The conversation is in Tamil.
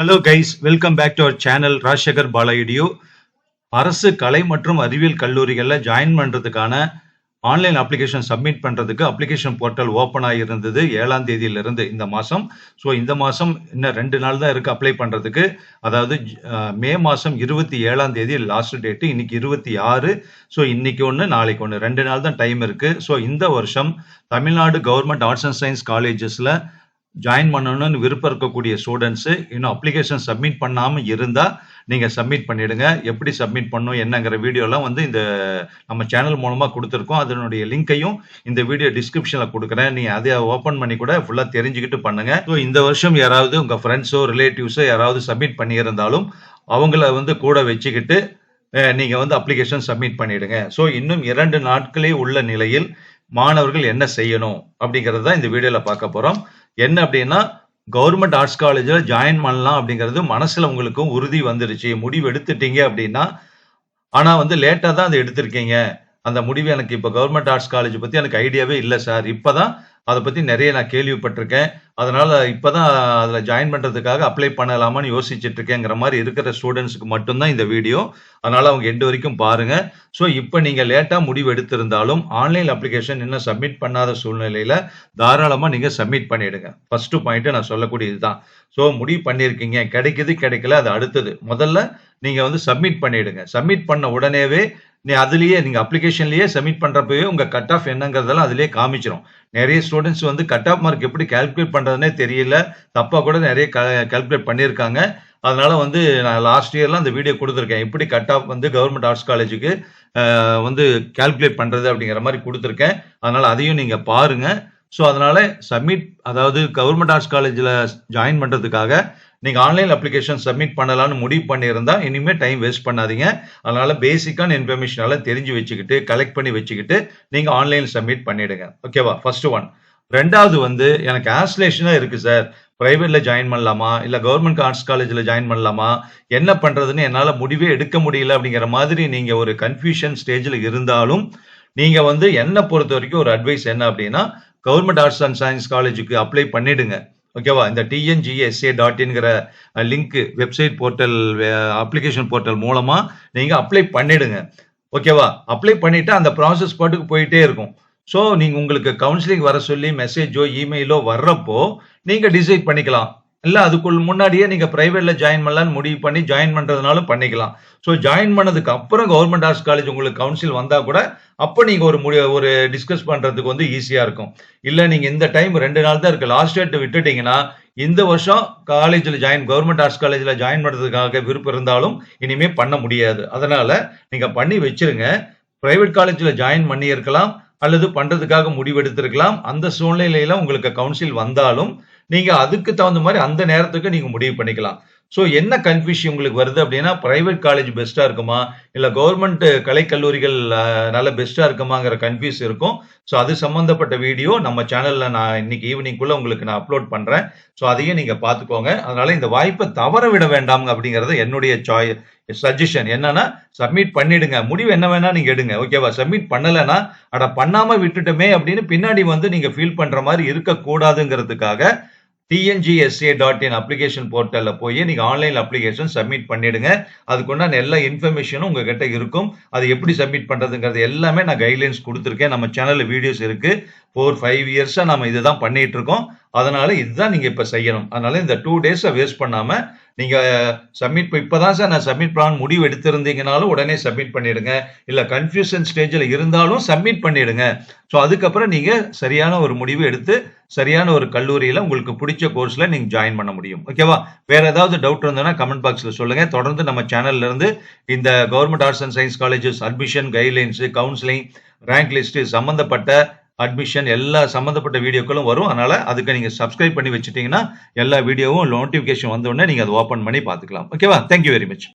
Hello guys welcome back to our channel Rajasekhar பாலாயிடியோ அரசு கலை மற்றும் அறிவியல் கல்லூரிகளில் ஜாயின் பண்ணுறதுக்கான ஆன்லைன் அப்ளிகேஷன் சப்மிட் பண்ணுறதுக்கு அப்ளிகேஷன் போர்ட்டல் ஓப்பன் ஆகியிருந்தது ஏழாம் தேதியிலிருந்து இந்த மாதம் ஸோ இந்த மாதம் இன்னும் ரெண்டு நாள் தான் இருக்குது அப்ளை பண்ணுறதுக்கு அதாவது மே மாதம் இருபத்தி ஏழாம் தேதி லாஸ்ட் டேட்டு இன்னைக்கு இருபத்தி ஆறு. ஸோ இன்னைக்கு ஒன்று நாளைக்கு ஒன்று ரெண்டு நாள் தான் டைம் இருக்குது ஸோ இந்த வருஷம் Tamil Nadu government arts and science காலேஜஸில் ஜாயின் பண்ணணும்னு விருப்பம் இருக்கக்கூடிய ஸ்டூடெண்ட்ஸு இன்னும் அப்ளிகேஷன் சப்மிட் பண்ணாமல் இருந்தால் நீங்கள் சப்மிட் பண்ணிவிடுங்க எப்படி சப்மிட் பண்ணணும் என்னங்கிற வீடியோலாம் வந்து இந்த நம்ம சேனல் மூலமாக கொடுத்துருக்கோம். அதனுடைய லிங்க்கையும் இந்த வீடியோ டிஸ்கிரிப்ஷனில் கொடுக்குறேன். நீங்கள் அதை ஓப்பன் பண்ணி கூட ஃபுல்லாக தெரிஞ்சுக்கிட்டு பண்ணுங்க. ஸோ இந்த வருஷம் யாராவது உங்கள் ஃப்ரெண்ட்ஸோ ரிலேட்டிவ்ஸோ யாராவது சப்மிட் பண்ணியிருந்தாலும் அவங்கள வந்து கூட வச்சுக்கிட்டு நீங்கள் வந்து அப்ளிகேஷன் சப்மிட் பண்ணிவிடுங்க ஸோ இன்னும் இரண்டு நாட்களே உள்ள நிலையில் மாணவர்கள் என்ன செய்யணும் அப்படிங்கிறது தான் இந்த வீடியோவில் பார்க்க போகிறோம் என்ன அப்படின்னா கவர்மெண்ட் ஆர்ட்ஸ் காலேஜில் ஜாயின் பண்ணலாம் அப்படிங்கிறது மனசில் உங்களுக்கும் உறுதி வந்துருச்சு. முடிவு எடுத்துட்டீங்க அப்படின்னா ஆனால் வந்து லேட்டாக தான் அதை எடுத்திருக்கீங்க. அந்த முடிவு எனக்கு இப்போ கவர்மெண்ட் ஆர்ட்ஸ் காலேஜ் பற்றி எனக்கு ஐடியாவே இல்லை சார் இப்போ தான் அதை பற்றி நிறைய நான் கேள்விப்பட்டிருக்கேன். அதனால் இப்போ தான் அதில் ஜாயின் பண்ணுறதுக்காக அப்ளை பண்ணலாமான்னு யோசிச்சுட்ருக்கேங்கிற மாதிரி இருக்கிற ஸ்டூடெண்ட்ஸ்க்கு மட்டும்தான் இந்த வீடியோ அதனால் அவங்க எண்டு வரைக்கும் பாருங்கள் ஸோ இப்போ நீங்கள் லேட்டாக முடிவு எடுத்திருந்தாலும் ஆன்லைன் அப்ளிகேஷன் இன்னும் சப்மிட் பண்ணாத சூழ்நிலையில் தாராளமாக நீங்கள் சப்மிட் பண்ணிவிடுங்க ஃபஸ்ட்டு பாயிண்ட்டு நான் சொல்லக்கூடியது தான் ஸோ முடிவு பண்ணியிருக்கீங்க. கிடைக்குது கிடைக்கல அது அடுத்தது. முதல்ல நீங்கள் வந்து சப்மிட் பண்ணிவிடுங்க சப்மிட் பண்ண உடனேவே நீ அதுலேயே நீங்கள் அப்ளிகேஷன்லேயே சப்மிட் பண்ணுறப்பவே உங்கள் கட் ஆஃப் என்னங்கிறதெல்லாம் அதிலே காமிச்சிரும். நிறைய ஸ்டூடெண்ட்ஸ் வந்து கட் ஆஃப் மார்க் எப்படி கால்குலேட் பண்ணுறதுனே தெரியல. தப்பாக கூட நிறைய கால்குலேட் பண்ணியிருக்காங்க. அதனால வந்து நான் லாஸ்ட் இயர்லாம் அந்த வீடியோ கொடுத்துருக்கேன். எப்படி கட் ஆஃப் வந்து கவர்மெண்ட் ஆர்ட்ஸ் காலேஜுக்கு வந்து கால்குலேட் பண்ணுறது அப்படிங்கிற மாதிரி கொடுத்துருக்கேன். அதனால் அதையும் நீங்கள் பாருங்கள் ஸோ அதனால சப்மிட் அதாவது கவர்மெண்ட் ஆர்ட்ஸ் காலேஜில் ஜாயின் பண்ணுறதுக்காக நீங்கள் ஆன்லைன் அப்ளிகேஷன் சப்மிட் பண்ணலான்னு முடிவு பண்ணியிருந்தா இனிமேல் டைம் வேஸ்ட் பண்ணாதீங்க. அதனால பேசிக்கான இன்ஃபர்மேஷன் எல்லாம் தெரிஞ்சு வச்சுக்கிட்டு கலெக்ட் பண்ணி வச்சுக்கிட்டு நீங்கள் ஆன்லைன் சப்மிட் பண்ணிடுங்க. ஓகேவா ஃபர்ஸ்ட் ஒன் ரெண்டாவது வந்து எனக்கு ஆஸ்லேஷனா இருக்குது சார் ப்ரைவேட்டில் ஜாயின் பண்ணலாமா? இல்லை கவர்மெண்ட் ஆர்ட்ஸ் காலேஜில் ஜாயின் பண்ணலாமா? என்ன பண்ணுறதுன்னு என்னால் முடிவே எடுக்க முடியல அப்படிங்கிற மாதிரி நீங்கள் ஒரு கன்ஃபியூஷன் ஸ்டேஜில் இருந்தாலும் நீங்கள் வந்து என்னை பொறுத்த வரைக்கும் ஒரு அட்வைஸ் என்ன அப்படின்னா கவர்மெண்ட் ஆர்ட்ஸ் அண்ட் சயின்ஸ் காலேஜுக்கு அப்ளை பண்ணிடுங்க. ஓகேவா இந்த TNGSA dot இன்கிற link website portal application portal மூலமா நீங்க அப்ளை பண்ணிடுங்க. ஓகேவா அப்ளை பண்ணிட்டு அந்த ப்ராசஸ் பாட்டுக்கு போயிட்டே இருக்கும். ஸோ நீங்கள் உங்களுக்கு கவுன்சிலிங் வர சொல்லி மெசேஜோ இமெயிலோ வர்றப்போ நீங்கள் டிசைட் பண்ணிக்கலாம். இல்ல அதுக்குள் முன்னாடியே நீங்க பிரைவேட்ல ஜாயின் பண்ணலான்னு முடிவு பண்ணி ஜாயின் பண்றதுனாலும் பண்ணிக்கலாம். ஸோ ஜாயின் பண்ணதுக்கு அப்புறம் கவர்மெண்ட் ஆர்ட்ஸ் காலேஜ் உங்களுக்கு கவுன்சில் வந்தா கூட அப்போ நீங்க ஒரு முடி ஒரு டிஸ்கஸ் பண்றதுக்கு வந்து ஈஸியா இருக்கும். இல்ல நீங்க இந்த டைம் ரெண்டு நாள் தான் இருக்கு. லாஸ்ட் டேட் விட்டுட்டீங்கன்னா இந்த வருஷம் காலேஜில் ஜாயின் கவர்மெண்ட் ஆர்ட்ஸ் காலேஜில் ஜாயின் பண்ணுறதுக்காக விருப்பம் இருந்தாலும் இனிமே பண்ண முடியாது. அதனால நீங்க பண்ணி வச்சிருங்க. பிரைவேட் காலேஜில் ஜாயின் பண்ணியிருக்கலாம் அல்லது பண்றதுக்காக முடிவெடுத்திருக்கலாம் அந்த சூழ்நிலையில உங்களுக்கு கவுன்சில் வந்தாலும் நீங்க அதுக்கு தகுந்த மாதிரி அந்த நேரத்துக்கு நீங்க முடிவு பண்ணிக்கலாம். ஸோ என்ன கன்ஃபியூஷன் உங்களுக்கு வருது அப்படின்னா பிரைவேட் காலேஜ் பெஸ்டா இருக்குமா? இல்ல கவர்மெண்ட் கலைக்கல்லூரிகள் நல்ல பெஸ்டா இருக்குமாங்கிற கன்ஃபியூஸ் இருக்கும். ஸோ அது சம்பந்தப்பட்ட வீடியோ நம்ம சேனல்ல நான் இன்னைக்கு ஈவினிங்குள்ள உங்களுக்கு நான் அப்லோட் பண்றேன். ஸோ அதையும் நீங்க பார்த்துக்கோங்க. அதனால இந்த வாய்ப்பை தவற விட வேண்டாம் அப்படிங்கறது என்னுடைய சாய் சஜஷன் என்னன்னா சப்மிட் பண்ணிடுங்க. முடிவு என்ன வேணா நீங்க எடுங்க. ஓகேவா சப்மிட் பண்ணலைன்னா அட பண்ணாம விட்டுட்டோமே அப்படின்னு பின்னாடி வந்து நீங்க ஃபீல் பண்ற மாதிரி இருக்கக்கூடாதுங்கிறதுக்காக டிஎன்ஜிஎஸ்ஏ டாட் இன் அப்ளிகேஷன் போர்ட்டலில் போய் நீங்கள் ஆன்லைன் அப்ளிகேஷன் சப்மிட் பண்ணிடுங்க. அதுக்குண்டான எல்லா இன்ஃபர்மேஷனும் உங்ககிட்ட இருக்கும். அது எப்படி சப்மிட் பண்ணுறதுங்கிறது எல்லாமே நான் கைட்லைன்ஸ் கொடுத்துருக்கேன். நம்ம சேனலில் வீடியோஸ் இருக்குது ஃபோர் ஃபைவ் இயர்ஸாக நம்ம இதை தான் பண்ணிட்டு இருக்கோம் அதனால இதுதான் நீங்கள் இப்போ செய்யணும். அதனால இந்த டூ டேஸை வேஸ்ட் பண்ணாமல் நீங்கள் சப்மிட் இப்போ தான் சார் நான் சப்மிட் பிளான் முடிவு எடுத்திருந்தீங்கனாலும் உடனே சப்மிட் பண்ணிடுங்க. இல்லை கன்ஃபியூஷன் ஸ்டேஜில் இருந்தாலும் சப்மிட் பண்ணிடுங்க. ஸோ அதுக்கப்புறம் நீங்கள் சரியான ஒரு முடிவு எடுத்து சரியான ஒரு கல்லூரியில் உங்களுக்கு பிடிச்ச கோர்ஸில் நீங்கள் ஜாயின் பண்ண முடியும். ஓகேவா வேறு ஏதாவது டவுட் இருந்ததுன்னா கமெண்ட் பாக்ஸில் சொல்லுங்கள் தொடர்ந்து நம்ம சேனல்ல இருந்து இந்த government arts and science colleges admission guidelines counselling rank list சம்மந்தப்பட்ட அட்மிஷன் எல்லா சம்மந்தப்பட்ட வீடியோக்களும் வரும். அதனால் அதுக்கு நீங்கள் சப்ஸ்கிரைப் பண்ணி வச்சுட்டிங்கன்னா எல்லா வீடியோவும் நோட்டிஃபிகேஷன் வந்தோடனே நீங்கள் அதை ஓப்பன் பண்ணி பார்த்துக்கலாம். ஓகேவா தேங்க்யூ வெரி மச்